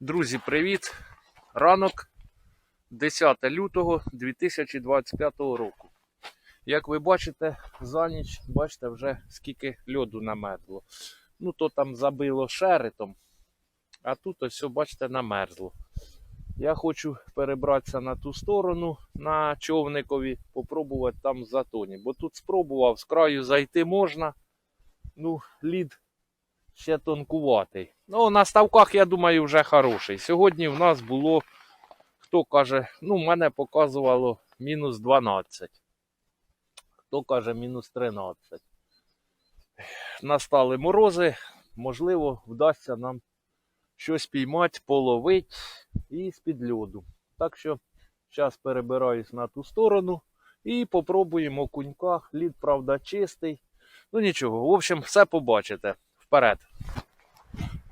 Друзі, привіт! Ранок 10 лютого 2025 року. Як ви бачите, за ніч, бачите, вже скільки льоду намерзло. Ну, то там забило шеритом, а тут ось, бачите, намерзло. Я хочу перебратися на ту сторону, на човникові, попробувати там затоні. Бо тут спробував з краю зайти можна. Ну, лід ще тонкуватий. Ну, на ставках, я думаю, вже хороший. Сьогодні в нас було, хто каже, ну, в мене показувало мінус 12. Хто каже, мінус 13. Настали морози, можливо, вдасться нам щось піймати, половити і з-під льоду. Так що, зараз перебираюсь на ту сторону і попробуємо окунька. Лід, правда, чистий. Ну нічого, в общем, все побачите. Вперед.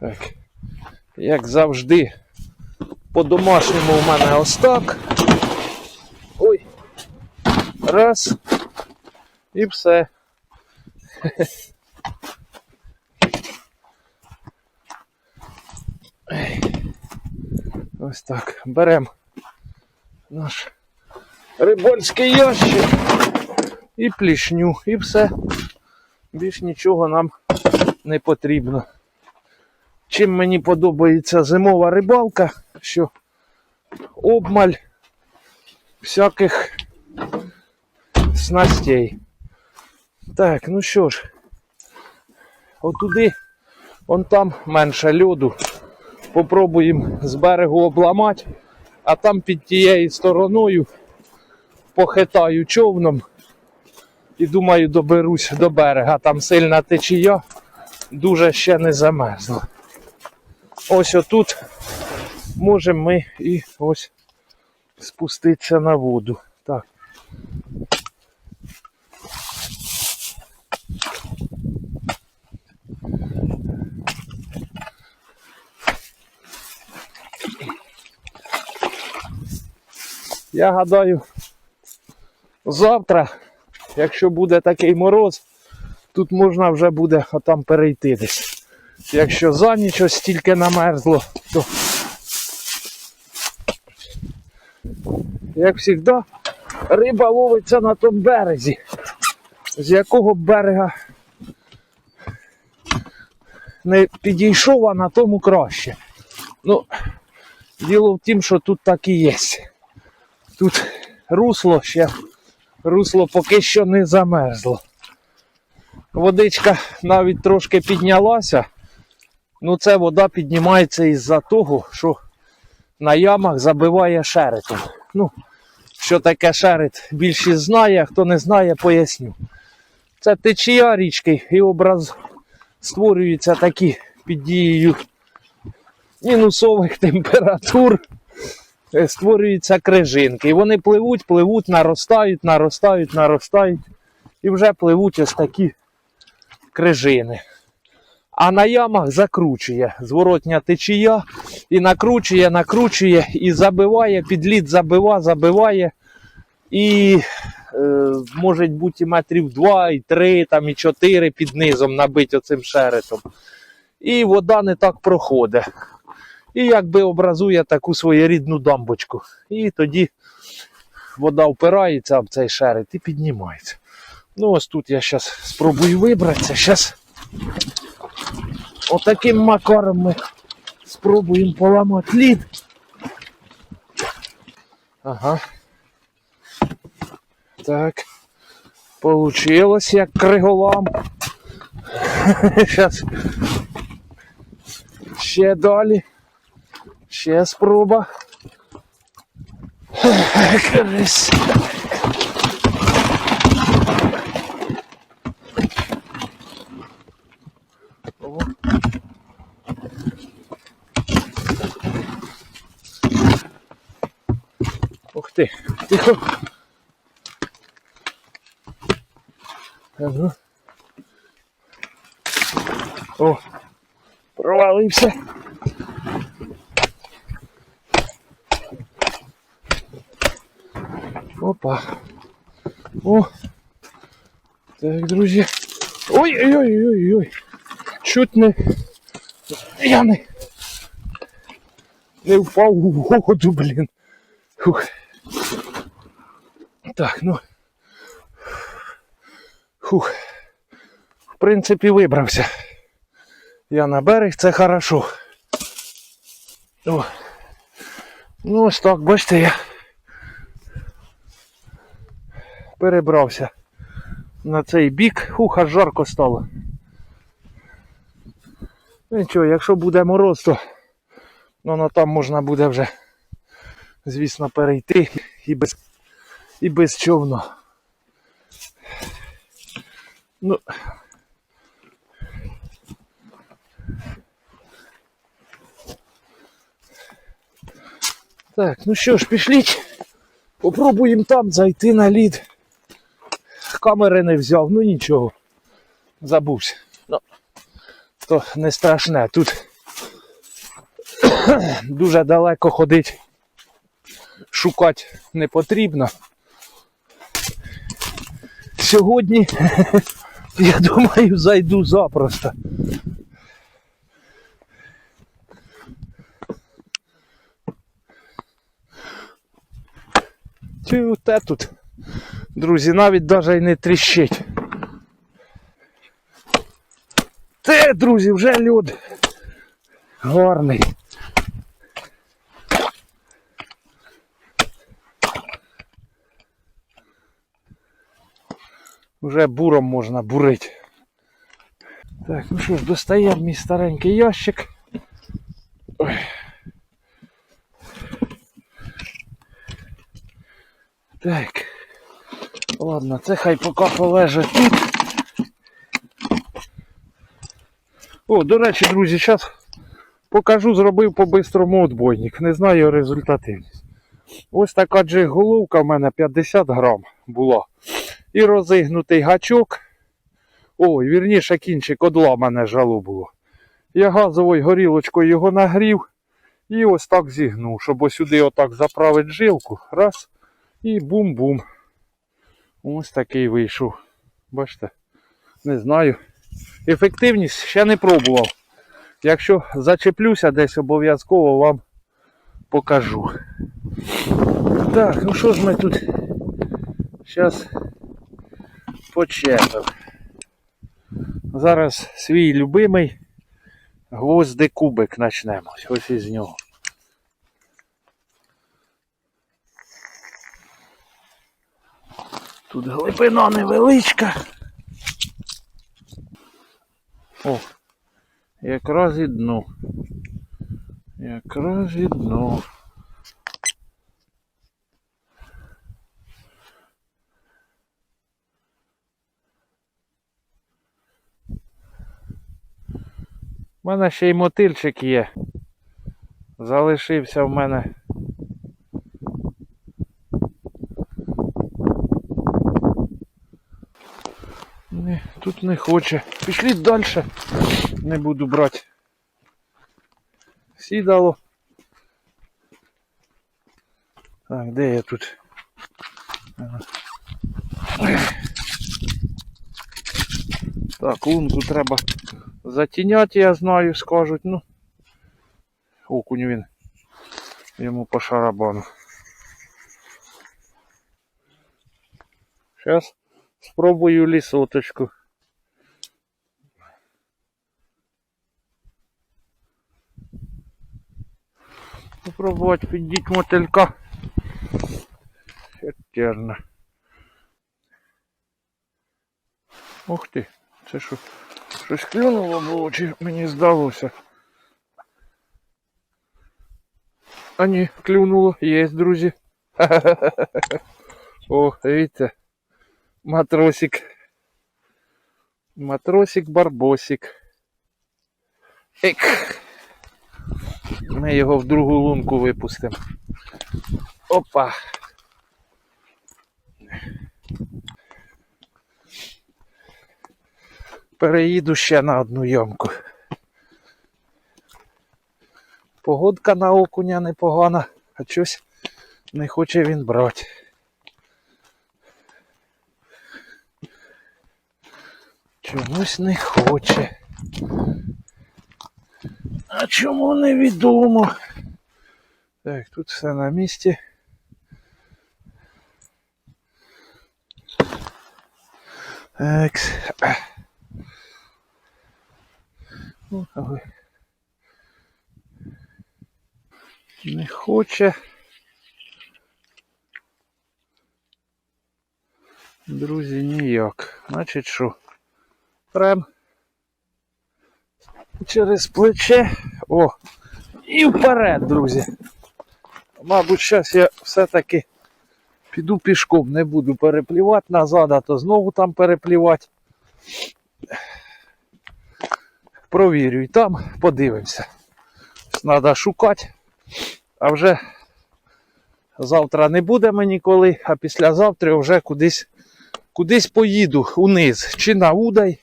Так. Як завжди, по-домашньому у мене ось так. Ой. Раз. І все. Ось так. Беремо наш рибольський ящик і плішню, і все. Більш нічого нам не потрібно. Чим мені подобається зимова рибалка, що обмаль всяких снастей. Так, ну що ж, отуди, вон там менше льоду. Попробуємо з берегу обламати, а там під тією стороною похитаю човном і думаю доберусь до берега. Там сильна течія, дуже ще не замерзла. Ось отут можемо ми і ось спуститися на воду. Так. Я гадаю, завтра, якщо буде такий мороз, тут можна вже буде отам перейти десь. Якщо за ніч ось стільки намерзло, то як завжди, риба ловиться на тому березі. З якого берега не підійшов, а на тому краще. Ну, діло в тім, що тут так і є. Тут русло ще, русло поки що не замерзло. Водичка навіть трошки піднялася. Ну, це вода піднімається із-за того, що на ямах забиває шеритом. Ну, що таке шерит, більшість знає, хто не знає, поясню. Це течія річки і образ створюються такі під дією мінусових температур. Створюються крижинки. І вони пливуть, пливуть, наростають, наростають, наростають. І вже пливуть ось такі крижини а на ямах закручує зворотня течія і накручує, накручує і забиває, під лід забива, забиває. І е, може бути і метрів 2, і 3, там, і 4 під низом набити оцим шеретом. І вода не так проходить. І якби образує таку своєрідну дамбочку. І тоді вода впирається в цей шерет і піднімається. Ну, ось тут я зараз спробую вибратися. Зараз Отаким макаром ми спробуємо поламати лід. Ага. Так. Получилось як криголам. Зараз. Ще далі. Ще спроба. Крис. Ти, тихо. Ага. О, провалився. Опа. О. Так, друзі. Ой-ой-ой-ой-ой. Чуть не. Я не. не впав у воду, блін. Фух. Так, ну. Фух. В принципі, вибрався. Я на берег, це хорошо. О. Ну ось так, бачите, я перебрався на цей бік. Хух, аж жарко стало. Нічого, якщо буде мороз, то ну, ну, там можна буде вже, звісно, перейти і без, і без човна. Ну, Так, ну що ж, пішліть. Попробуємо там зайти на лід. Камери не взяв, ну нічого. Забувся. Ну, то не страшне. Тут дуже далеко ходить. Шукати не потрібно. Сьогодні, я думаю, зайду запросто. Тю, те тут, друзі, навіть й не тріщить. Те, друзі, вже льод. Гарний. Вже буром можна бурити. Так, ну що ж, достаємо мій старенький ящик. Ой. Так. Ладно, це хай поки полежить тут. О, до речі, друзі, зараз покажу, зробив по-бистрому отбойник. Не знаю результативність. Ось така джиг-головка в мене 50 грам була. І розігнутий гачок. Ой, вірніше кінчик одла мене жало було. Я газовою горілочкою його нагрів і ось так зігнув, щоб ось сюди отак заправити жилку. Раз. І бум-бум. Ось такий вийшов. Бачите? Не знаю. Ефективність ще не пробував. Якщо зачеплюся десь, обов'язково вам покажу. Так, ну що ж ми тут зараз почепимо. Зараз свій любимий гвозди кубик почнемо. Ось із нього. Тут глибина невеличка. О, якраз і дно. Якраз і дно. У мене ще й мотильчик є. Залишився в мене. Не, тут не хоче. Пішліть далі. Не буду брати. Сідало. Так, де я тут? Так, лунку треба затіняти, я знаю, скажуть, ну. Окунь він. Йому по шарабану. Зараз спробую лісоточку. Попробувати піддіть мотилька. Характерно. Ух ти, це що? Щось клюнуло було, чи мені здалося? А ні, клюнуло, є, друзі. О, видите, матросик. Матросик барбосик. Ек. Ми його в другу лунку випустимо. Опа. Переїду ще на одну ямку. Погодка на окуня непогана, а щось не хоче він брати. Чомусь не хоче. А чому невідомо? Так, тут все на місці. Так. Не хоче. Друзі, ніяк. Значить що? Прям через плече. О! І вперед, друзі. Мабуть, зараз я все-таки піду пішком, не буду переплівати назад, а то знову там переплівати. Провірю і там, подивимося. Треба шукати. А вже завтра не буде мені коли, а післязавтра вже кудись, кудись поїду униз. Чи на Удай,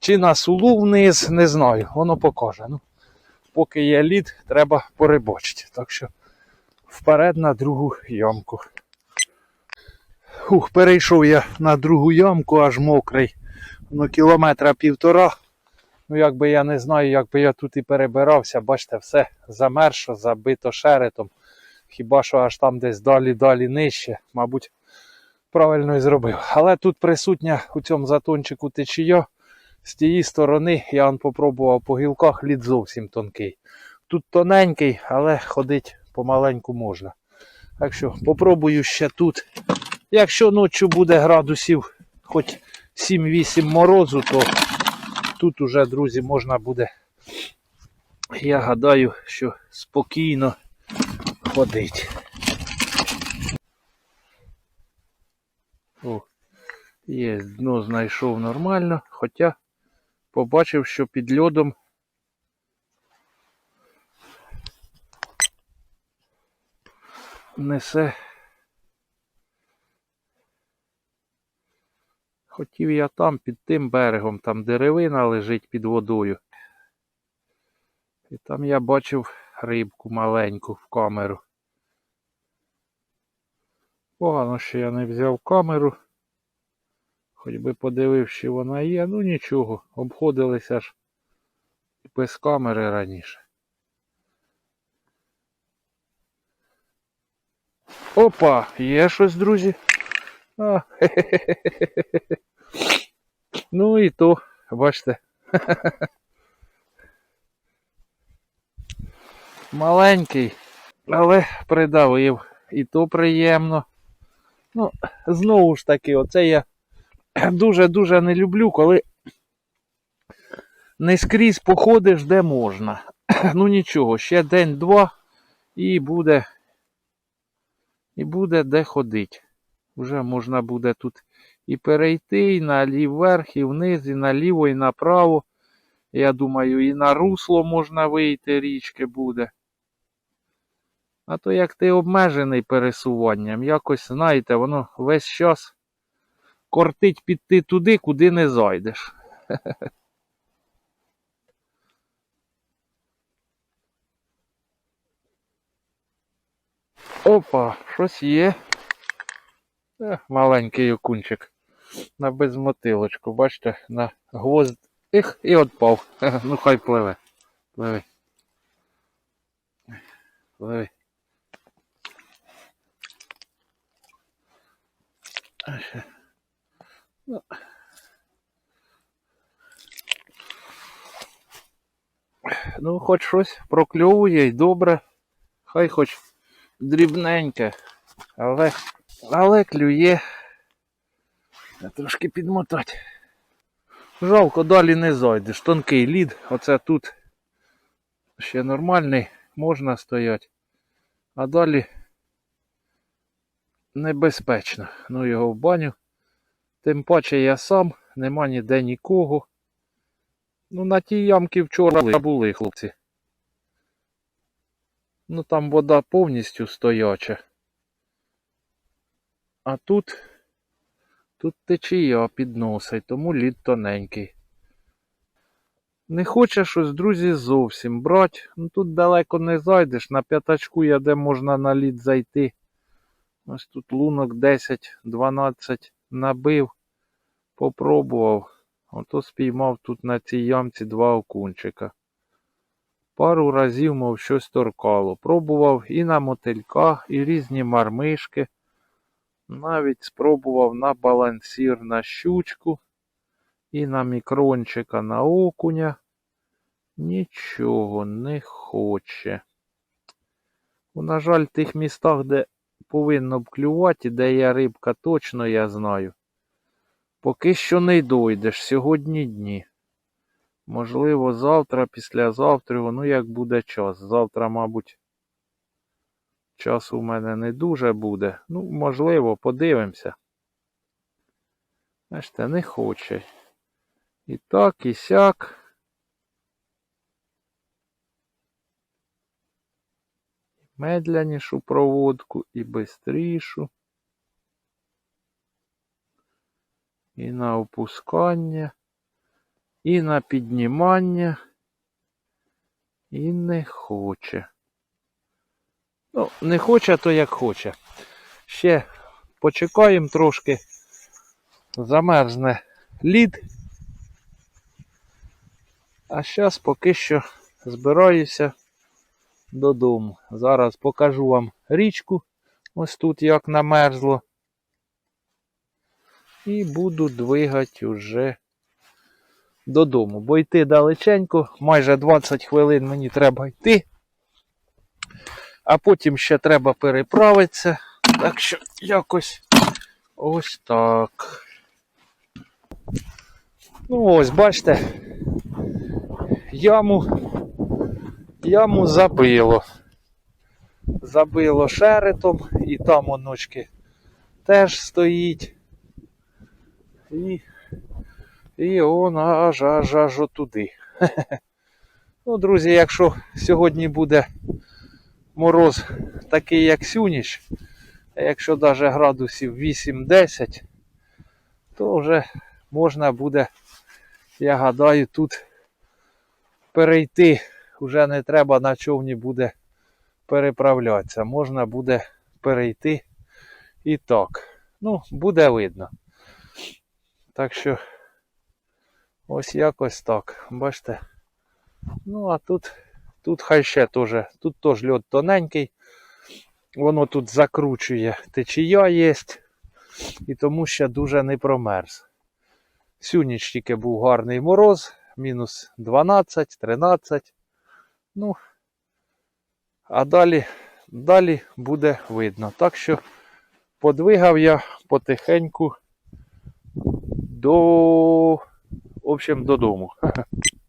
чи на Сулу вниз, не знаю, воно покаже. Ну, поки є лід, треба порибочити. Так що вперед на другу ямку. Ух, перейшов я на другу ямку, аж мокрий. Ну, кілометра півтора. Ну, якби я не знаю, якби я тут і перебирався, бачите, все замерзло, забито шеретом. Хіба що аж там десь далі-далі нижче, мабуть, правильно і зробив. Але тут присутня у цьому затончику течія. З тієї сторони я он попробував по гілках, лід зовсім тонкий. Тут тоненький, але ходить помаленьку можна. Так що попробую ще тут. Якщо ночі буде градусів хоч 7-8 морозу, то тут уже, друзі, можна буде, я гадаю, що спокійно ходить. О, є, дно знайшов нормально, хоча побачив, що під льодом несе. Хотів я там під тим берегом, там деревина лежить під водою. І там я бачив рибку маленьку в камеру. Погано, що я не взяв камеру. Хоч би подивив, що вона є, ну нічого, обходилися ж без камери раніше. Опа, є щось, друзі. А, хе-хе-хе-хе. Ну і то, бачите. Маленький, але придавив. І то приємно. Ну, знову ж таки, оце я дуже-дуже не люблю, коли не скрізь походиш де можна. Ну нічого, ще день-два і буде. І буде де ходити. Вже можна буде тут і перейти, і на вверх, і вниз, і наліво, і направо. Я думаю, і на русло можна вийти, річки буде. А то як ти обмежений пересуванням, якось, знаєте, воно весь час кортить піти туди, куди не зайдеш. Опа, щось є. Е, маленький окунчик. На безмотилочку, бачите, на гвозд. Іх, і отпав. Ну хай пливе. Пливи. Пливи. Ну. ну, хоч щось прокльовує і добре. Хай хоч дрібненьке, але але клює. Трошки підмотати. Жалко, далі не зайдеш. Тонкий лід, оце тут ще нормальний, можна стояти. А далі небезпечно. Ну його в баню. Тим паче я сам, нема ніде нікого. Ну на тій ямки вчора були хлопці. Ну там вода повністю стояча. А тут тут течія підносить, тому лід тоненький. Не хоче щось, друзі, зовсім брати. Ну тут далеко не зайдеш. На п'ятачку я де можна на лід зайти. Ось тут лунок 10-12 набив, попробував. Ото спіймав тут на цій ямці два окунчика. Пару разів, мов щось торкало. Пробував і на мотилька, і різні мармишки. Навіть спробував на балансір на щучку і на мікрончика на окуня. Нічого не хоче. На жаль, в тих містах, де повинно б клювати, де є рибка, точно я знаю. Поки що не дойдеш, сьогодні дні. Можливо, завтра, післязавтра, ну як буде час. Завтра, мабуть, часу в мене не дуже буде. Ну, можливо, подивимося. Бачите, не хоче. І так, і сяк. Медлянішу проводку і бистрішу. І на опускання, і на піднімання. І не хоче. Ну, не хоче, то як хоче. Ще почекаємо трошки. Замерзне лід. А зараз поки що збираюся додому. Зараз покажу вам річку. Ось тут як намерзло. І буду двигати уже додому. Бо йти далеченько, майже 20 хвилин мені треба йти. А потім ще треба переправитися. Так що якось ось так. Ну ось, бачите, яму, яму забило. Забило шеретом, і там оночки теж стоїть. І, і он аж аж аж отуди. Ну, друзі, якщо сьогодні буде мороз такий, як сюніч, якщо навіть градусів 8-10, то вже можна буде, я гадаю, тут перейти. Вже не треба на човні буде переправлятися. Можна буде перейти і так. Ну, буде видно. Так що ось якось так. Бачите? Ну, а тут, тут хай ще теж, тут теж льод тоненький. Воно тут закручує течія є. І тому ще дуже не промерз. Всю ніч тільки був гарний мороз, мінус 12, 13. Ну, а далі, далі буде видно. Так що подвигав я потихеньку до, в общем, додому.